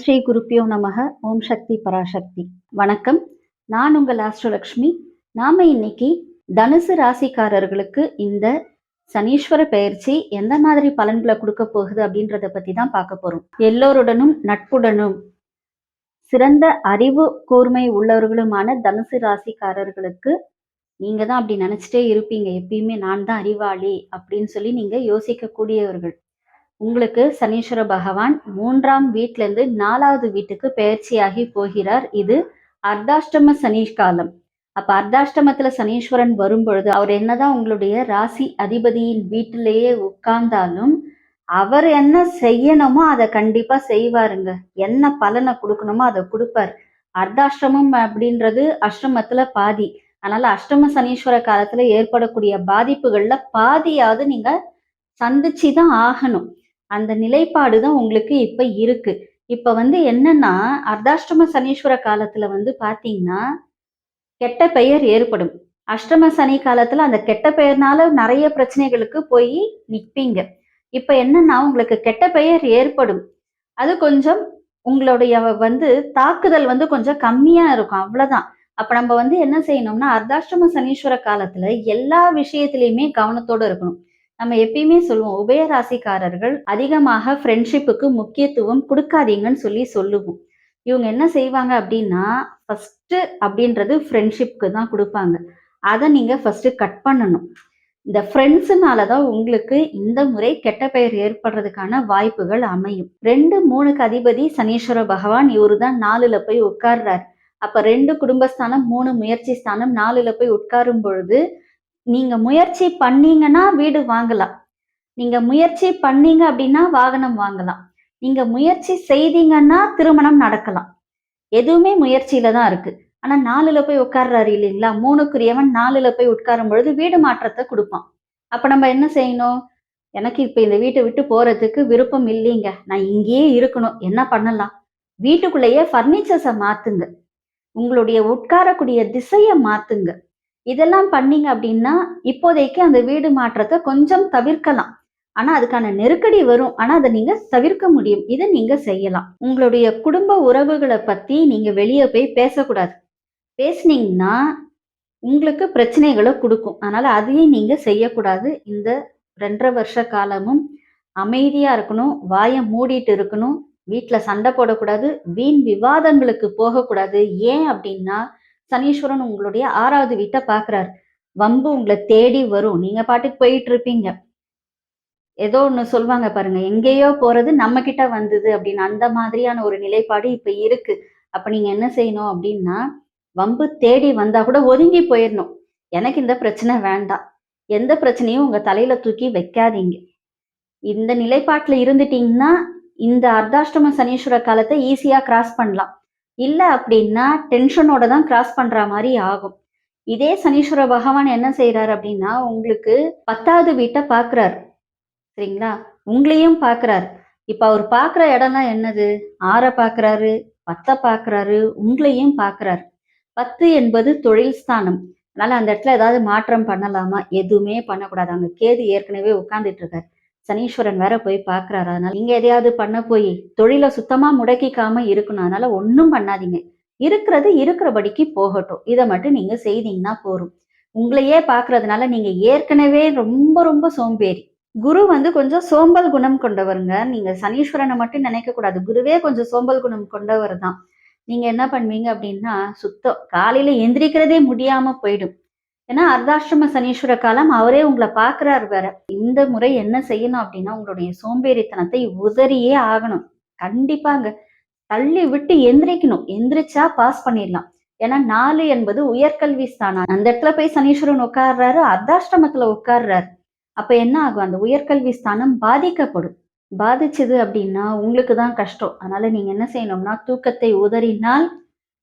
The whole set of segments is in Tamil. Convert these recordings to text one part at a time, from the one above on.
ஸ்ரீ குருப்பியோ நமக. ஓம் சக்தி பராசக்தி. வணக்கம். நான் உங்கள் ஆஸ்ட்ரலக்ஷ்மி நாம இன்னைக்கு தனுசு ராசிக்காரர்களுக்கு இந்த சனீஸ்வர பெயர்ச்சி எந்த மாதிரி பலன்களை கொடுக்க போகுது அப்படின்றத பத்தி தான் பார்க்க போறோம். எல்லோருடனும் நட்புடனும் சிறந்த அறிவு கூர்மை உள்ளவர்களுமான தனுசு ராசிக்காரர்களுக்கு நீங்க தான் அப்படி நினைச்சிட்டே இருப்பீங்க. எப்பயுமே நான் தான் அறிவாளி அப்படின்னு சொல்லி நீங்க யோசிக்க கூடியவர்கள் உங்களுக்கு சனீஸ்வர பகவான் மூன்றாம் வீட்ல இருந்து நாலாவது வீட்டுக்கு பெயர்ச்சியாகி போகிறார். இது அர்த்தாஷ்டம சனி காலம் அப்ப அர்த்தாஷ்டமத்துல சனீஸ்வரன் வரும் பொழுது அவர் என்னதான் உங்களுடைய ராசி அதிபதியின் வீட்டிலேயே உட்கார்ந்தாலும் அவர் என்ன செய்யணுமோ அதை கண்டிப்பா செய்வாருங்க. என்ன பலனை கொடுக்கணுமோ அதை கொடுப்பார். அர்த்தாஷ்டமம் அப்படின்றது அஷ்டமத்துல பாதி. அதனால அஷ்டம சனீஸ்வர காலத்துல ஏற்படக்கூடிய பாதிப்புகள்ல பாதியாவது நீங்க சந்திச்சு தான் ஆகணும். அந்த நிலைப்பாடு தான் உங்களுக்கு இப்ப இருக்கு. இப்ப வந்து என்னன்னா அர்த்தாஷ்டம சனீஸ்வர காலத்துல வந்து பாத்தீங்கன்னா கெட்ட பெயர் ஏற்படும். அஷ்டம சனி காலத்துல அந்த கெட்ட பெயர்னால நிறைய பிரச்சனைகளுக்கு போய் நிற்பீங்க இப்ப என்னன்னா உங்களுக்கு கெட்ட பெயர் ஏற்படும். அது கொஞ்சம் உங்களுடைய வந்து தாக்குதல் வந்து கொஞ்சம் கம்மியா இருக்கும் அவ்வளவுதான். அப்ப நம்ம வந்து என்ன செய்யணும்னா அர்த்தாஷ்டம சனீஸ்வர காலத்துல எல்லா விஷயத்திலயுமே கவனத்தோட இருக்கணும். நம்ம எப்பயுமே சொல்லுவோம் உபயராசிக்காரர்கள் அதிகமாக ஃப்ரெண்ட்ஷிப்புக்கு முக்கியத்துவம் கொடுக்காதீங்கன்னு சொல்லி சொல்லுவோம். இவங்க என்ன செய்வாங்க அப்படின்னா ஃபஸ்ட்டு அப்படின்றது ஃப்ரெண்ட்ஷிப்க்கு தான் கொடுப்பாங்க. அதை நீங்கள் ஃபஸ்ட்டு கட் பண்ணணும். இந்த ஃப்ரெண்ட்ஸுனால தான் உங்களுக்கு இந்த முறை கெட்ட பெயர் ஏற்படுறதுக்கான வாய்ப்புகள் அமையும். ரெண்டு மூணுக்கு அதிபதி சனீஸ்வர பகவான் இவரு தான் நாலுல போய் உட்கார்றார். அப்ப ரெண்டு குடும்பஸ்தானம் மூணு முயற்சி ஸ்தானம் நாலுல போய் உட்காரும் பொழுது நீங்க முயற்சி பண்ணீங்கன்னா வீடு வாங்கலாம். நீங்க முயற்சி பண்ணீங்க அப்படின்னா வாகனம் வாங்கலாம். நீங்க முயற்சி செய்தீங்கன்னா திருமணம் நடக்கலாம். எதுவுமே முயற்சியில தான் இருக்கு. ஆனா நாலுல போய் உட்கார்றாரு இல்லைங்களா? மூணுக்குரியவன் நாலுல போய் உட்காரும் பொழுது வீடு மாற்றத்தை கொடுப்பான். அப்ப நம்ம என்ன செய்யணும்? எனக்கு இப்ப இந்த வீட்டை விட்டு போறதுக்கு விருப்பம் இல்லைங்க. நான் இங்கேயே இருக்கணும். என்ன பண்ணலாம்? வீட்டுக்குள்ளேயே ஃபர்னிச்சர்ஸை மாத்துங்க. உங்களுடைய உட்காரக்கூடிய திசையை மாத்துங்க. இதெல்லாம் பண்ணீங்க அப்படின்னா இப்போதைக்கு அந்த வீடு மாற்றத்தை கொஞ்சம் தவிர்க்கலாம். ஆனா அதுக்கான நெருக்கடி வரும். ஆனா அதை நீங்க தவிர்க்க முடியும். இதை நீங்க செய்யலாம். உங்களுடைய குடும்ப உறவுகளை பத்தி நீங்க வெளியே போய் பேசக்கூடாது. பேசுனீங்கன்னா உங்களுக்கு பிரச்சனைகளை கொடுக்கும். அதனால அதையும் நீங்க செய்யக்கூடாது. இந்த ரெண்டரை வருஷ காலமும் அமைதியா இருக்கணும். வாயை மூடிட்டு இருக்கணும். வீட்டில் சண்டை போடக்கூடாது. வீண் விவாதங்களுக்கு போகக்கூடாது. ஏன் அப்படின்னா சனீஸ்வரன் உங்களுடைய ஆறாவது வீட்டை பாக்குறாரு வம்பு உங்களை தேடி வரும். நீங்க பாட்டுக்கு போயிட்டு இருப்பீங்க. ஏதோ ஒன்று சொல்லுவாங்க பாருங்க. எங்கேயோ போறது நம்ம கிட்ட வந்தது அப்படின்னு அந்த மாதிரியான ஒரு நிலைப்பாடு இப்ப இருக்கு. அப்ப நீங்க என்ன செய்யணும் அப்படின்னா வம்பு தேடி வந்தா கூட ஒதுங்கி போயிடணும். எனக்கு இந்த பிரச்சனை வேண்டாம். எந்த பிரச்சனையும் உங்க தலையில தூக்கி வைக்காதீங்க. இந்த நிலைப்பாட்டுல இருந்துட்டீங்கன்னா இந்த அர்த்தாஷ்டம சனீஸ்வர காலத்தை ஈஸியா கிராஸ் பண்ணலாம். இல்லை அப்படின்னா டென்ஷனோட தான் கிராஸ் பண்ற மாதிரி ஆகும். இதே சனீஸ்வர பகவான் என்ன செய்யறாரு அப்படின்னா உங்களுக்கு பத்தாவது வீட்டை பாக்குறாரு. சரிங்களா? உங்களையும் பாக்குறாரு. இப்ப அவர் பாக்குற இடம்லாம் என்னது? ஆற பாக்குறாரு பத்தை பாக்குறாரு உங்களையும் பாக்குறாரு. பத்து என்பது தொழில் ஸ்தானம். அதனால அந்த இடத்துல ஏதாவது மாற்றம் பண்ணலாமா? எதுவுமே பண்ணக்கூடாது. அங்க கேது ஏற்கனவே உட்கார்ந்துட்டு இருக்காரு. சனீஸ்வரன் வேற போய் பாக்குறாரு. அதனால நீங்க எதையாவது பண்ண போய் தொழிலை சுத்தமா முடக்கிக்காம இருக்கணும். அதனால ஒன்றும் பண்ணாதீங்க. இருக்கிறது இருக்கிறபடிக்கு போகட்டும். இதை மட்டும் நீங்க செய்தீங்கன்னா போரும் உங்களையே பாக்குறதுனால நீங்க ஏற்கனவே ரொம்ப ரொம்ப சோம்பேறி. குரு வந்து கொஞ்சம் சோம்பல் குணம் கொண்டவருங்க. நீங்க சனீஸ்வரனை மட்டும் நினைக்க கூடாது. குருவே கொஞ்சம் சோம்பல் குணம் கொண்டவர் தான். நீங்க என்ன பண்ணுவீங்க அப்படின்னா சுத்தம். காலையில எந்திரிக்கிறதே முடியாம போயிடும். ஏன்னா அர்த்தாஷ்டம சனீஸ்வர காலம் அவரே உங்களை பாக்குறாரு வேற. இந்த முறை என்ன செய்யணும் அப்படின்னா உங்களுடைய சோம்பேறித்தனத்தை உதறியே ஆகணும். கண்டிப்பாங்க. தள்ளி விட்டு எந்திரிக்கணும். எந்திரிச்சா பாஸ் பண்ணிடலாம். ஏன்னா நாலு என்பது உயர்கல்வி ஸ்தானம். அந்த இடத்துல போய் சனீஸ்வரன் உட்கார்றாரு அர்த்தாஷ்டமத்துல உட்கார்றாரு. அப்ப என்ன ஆகும்? அந்த உயர்கல்வி ஸ்தானம் பாதிக்கப்படும். பாதிச்சது அப்படின்னா உங்களுக்கு தான் கஷ்டம். அதனால நீங்க என்ன செய்யணும்னா தூக்கத்தை உதறினால்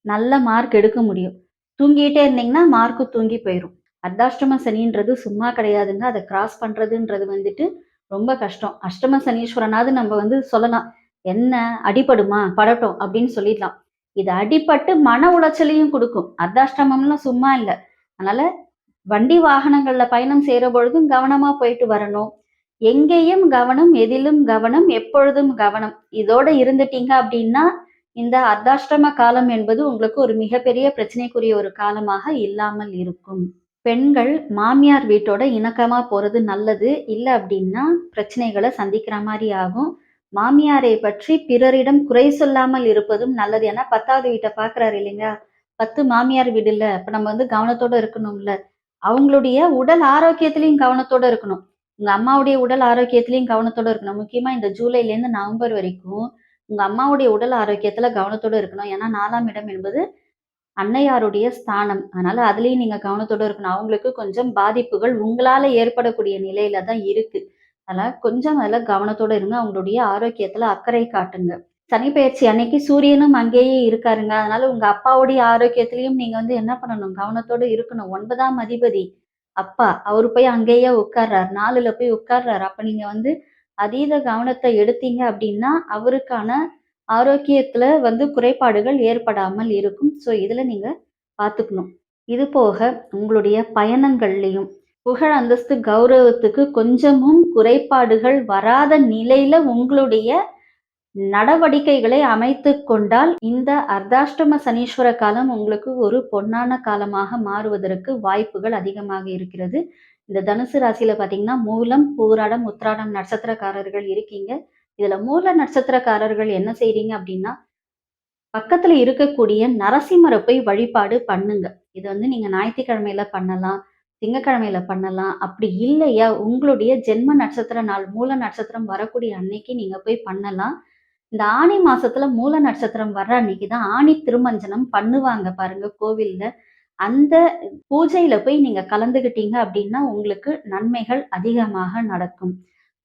நல்ல மார்க் எடுக்க முடியும். தூங்கிட்டே இருந்தீங்கன்னா மார்க்கு தூங்கி போயிடும் அர்த்தாஷ்டம சனின்றது சும்மா கிடையாதுங்க. அதை கிராஸ் பண்றதுன்றது வந்துட்டு ரொம்ப கஷ்டம். அஷ்டம சனீஸ்வரனாவது நம்ம வந்து சொல்லலாம். என்ன? அடிபடுமா? படட்டும் அப்படின்னு சொல்லிடலாம். இது அடிபட்டு மன உளைச்சலையும் கொடுக்கும். அர்த்தாஷ்டமம்லாம் சும்மா இல்லை. அதனால வண்டி வாகனங்கள்ல பயணம் செய்யற பொழுதும் கவனமா போயிட்டு வரணும். எங்கேயும் கவனம் எதிலும் கவனம் எப்பொழுதும் கவனம். இதோட இருந்துட்டீங்க அப்படின்னா இந்த அர்த்தாஷ்டம காலம் என்பது உங்களுக்கு ஒரு மிகப்பெரிய பிரச்சனைக்குரிய ஒரு காலமாக இல்லாமல் இருக்கும். பெண்கள் மாமியார் வீட்டோட இணக்கமா போறது நல்லது. இல்லை அப்படின்னா பிரச்சனைகளை சந்திக்கிற மாதிரி ஆகும். மாமியாரை பற்றி பிறரிடம் குறை சொல்லாமல் இருப்பதும் நல்லது. ஏன்னா பத்தாவது வீட்டை பாக்குறாரு இல்லைங்களா? பத்து மாமியார் வீடு இல்ல. அப்ப நம்ம வந்து கவனத்தோட இருக்கணும்ல. அவங்களுடைய உடல் ஆரோக்கியத்திலையும் கவனத்தோட இருக்கணும். உங்க அம்மாவுடைய உடல் ஆரோக்கியத்திலையும் கவனத்தோட இருக்கணும். முக்கியமா இந்த ஜூலைல இருந்து நவம்பர் வரைக்கும் உங்க அம்மாவுடைய உடல் ஆரோக்கியத்துல கவனத்தோட இருக்கணும். ஏன்னா நாலாம் இடம் என்பது அன்னையாருடைய ஸ்தானம். அதனால அதுலயும் நீங்க கவனத்தோட இருக்கணும். அவங்களுக்கு கொஞ்சம் பாதிப்புகள் உங்களால ஏற்படக்கூடிய நிலையில தான் இருக்கு. அதனால கொஞ்சம் அதுல கவனத்தோட இருங்க. அவங்களுடைய ஆரோக்கியத்துல அக்கறை காட்டுங்க. சனி பயிற்சி அன்னைக்கு சூரியனும் அங்கேயே இருக்காருங்க. அதனால உங்க அப்பாவுடைய ஆரோக்கியத்திலையும் நீங்க வந்து என்ன பண்ணணும்? கவனத்தோட இருக்கணும். ஒன்பதாம் அதிபதி அப்பா அவரு போய் அங்கேயே உட்கார்றாரு. நாலுல போய் உட்கார்றாரு. அப்ப நீங்க வந்து அதீத கவனத்தை எடுத்தீங்க அப்படின்னா அவருக்கான ஆரோக்கியத்துல வந்து குறைபாடுகள் ஏற்படாமல் இருக்கும். ஸோ இதுல நீங்க பார்த்துக்கணும் இது போக உங்களுடைய பயணங்கள்லையும் புகழ் அந்தஸ்து கௌரவத்துக்கு கொஞ்சமும் குறைபாடுகள் வராத நிலையில உங்களுடைய நடவடிக்கைகளை அமைத்து கொண்டால் இந்த அர்த்தாஷ்டம சனீஸ்வர காலம் உங்களுக்கு ஒரு பொன்னான காலமாக மாறுவதற்கு வாய்ப்புகள் அதிகமாக இருக்கிறது. இந்த தனுசு ராசியில பாத்தீங்கன்னா மூலம் பூராடம் உத்ராடம் நட்சத்திரக்காரர்கள் இருக்கீங்க. இதுல மூல நட்சத்திரக்காரர்கள் என்ன செய்றீங்க அப்படின்னா பக்கத்துல இருக்கக்கூடிய நரசிம்மரை போய் வழிபாடு பண்ணுங்க. இது வந்து நீங்க ஞாயிற்றுக்கிழமையில பண்ணலாம் திங்கக்கிழமையில பண்ணலாம். அப்படி இல்லையா? உங்களுடைய ஜென்ம நட்சத்திர நாள் மூல நட்சத்திரம் வரக்கூடிய அன்னைக்கு நீங்க போய் பண்ணலாம். இந்த ஆணி மாசத்துல மூல நட்சத்திரம் வர்ற அன்னைக்கு தான் ஆணி திருமஞ்சனம் பண்ணுவாங்க பாருங்க கோவில்ல. அந்த பூஜையில போய் நீங்க கலந்துகிட்டீங்க அப்படின்னா உங்களுக்கு நன்மைகள் அதிகமாக நடக்கும்.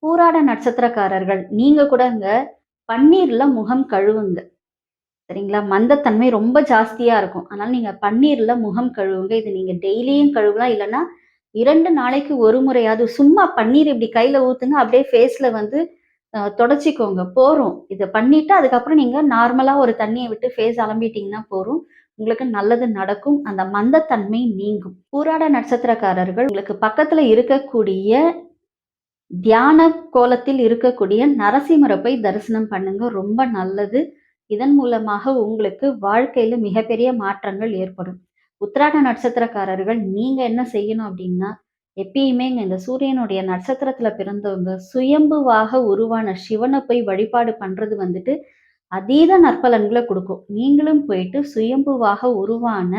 பூராட நட்சத்திரக்காரர்கள் நீங்க கூட இங்க பன்னீர்ல முகம் கழுவுங்க. சரிங்களா? மந்தத்தன்மை ரொம்ப ஜாஸ்தியா இருக்கும். அதனால நீங்க பன்னீர்ல முகம் கழுவுங்க. இது நீங்க டெய்லியும் கழுவலாம். இல்லைன்னா இரண்டு நாளைக்கு ஒரு முறையாவது சும்மா பன்னீர் இப்படி கையில ஊத்துங்க. அப்படியே ஃபேஸ்ல வந்து தொடச்சிக்கோங்க. போறோம். இதை பண்ணிட்டு அதுக்கப்புறம் நீங்க நார்மலா ஒரு தண்ணியை விட்டு ஃபேஸ் அலம்பிட்டீங்கன்னா போறோம் உங்களுக்கு நல்லது நடக்கும். அந்த மந்தத்தன்மை நீங்கும். பூராட நட்சத்திரக்காரர்கள் உங்களுக்கு பக்கத்துல இருக்கக்கூடிய தியான கோலத்தில் இருக்கக்கூடிய நரசிம்மரை போய் தரிசனம் பண்ணுங்க. ரொம்ப நல்லது. இதன் மூலமாக உங்களுக்கு வாழ்க்கையில மிகப்பெரிய மாற்றங்கள் ஏற்படும். உத்திராட நட்சத்திரக்காரர்கள் நீங்க என்ன செய்யணும் அப்படின்னா எப்பயுமே இந்த சூரியனுடைய நட்சத்திரத்துல பிறந்தவங்க சுயம்புவாக உருவான சிவனை போய் வழிபாடு பண்றது வந்துட்டு அதீத நற்பலன்களை கொடுக்கும். நீங்களும் போயிட்டு சுயம்புவாக உருவான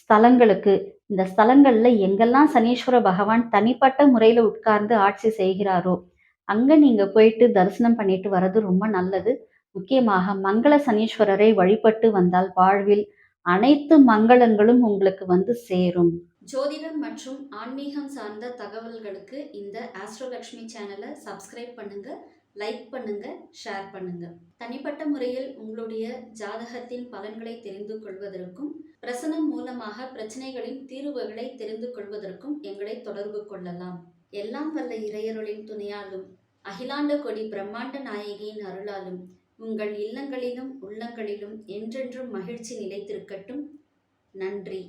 ஸ்தலங்களுக்கு இந்த ஸ்தலங்கள்ல எங்கெல்லாம் சனீஸ்வர பகவான் தனிப்பட்ட முறையில உட்கார்ந்து ஆட்சி செய்கிறாரோ அங்க நீங்க போயிட்டு தரிசனம் பண்ணிட்டு வர்றது ரொம்ப நல்லது. முக்கியமாக மங்கள சனீஸ்வரரை வழிபட்டு வந்தால் வாழ்வில் அனைத்து மங்களங்களும் உங்களுக்கு வந்து சேரும். ஜோதிடம் மற்றும் ஆன்மீகம் சார்ந்த தகவல்களுக்கு இந்த ஆஸ்ட்ரோலக்ஷ்மி சேனலை சப்ஸ்கிரைப் பண்ணுங்க. லைக் பண்ணுங்க ஷேர் பண்ணுங்க. தனிப்பட்ட முறையில் உங்களுடைய ஜாதகத்தின் பலன்களை தெரிந்து கொள்வதற்கும் பிரசனம் மூலமாக பிரச்சனைகளின் தீர்வுகளை தெரிந்து கொள்வதற்கும் எங்களை தொடர்பு கொள்ளலாம். எல்லாம் வல்ல இறையருளின் துணையாலும் அகிலாண்ட கொடி பிரம்மாண்ட நாயகியின் அருளாலும் உங்கள் இல்லங்களிலும் உள்ளங்களிலும் என்றென்றும் மகிழ்ச்சி நிலைத்திருக்கட்டும். நன்றி.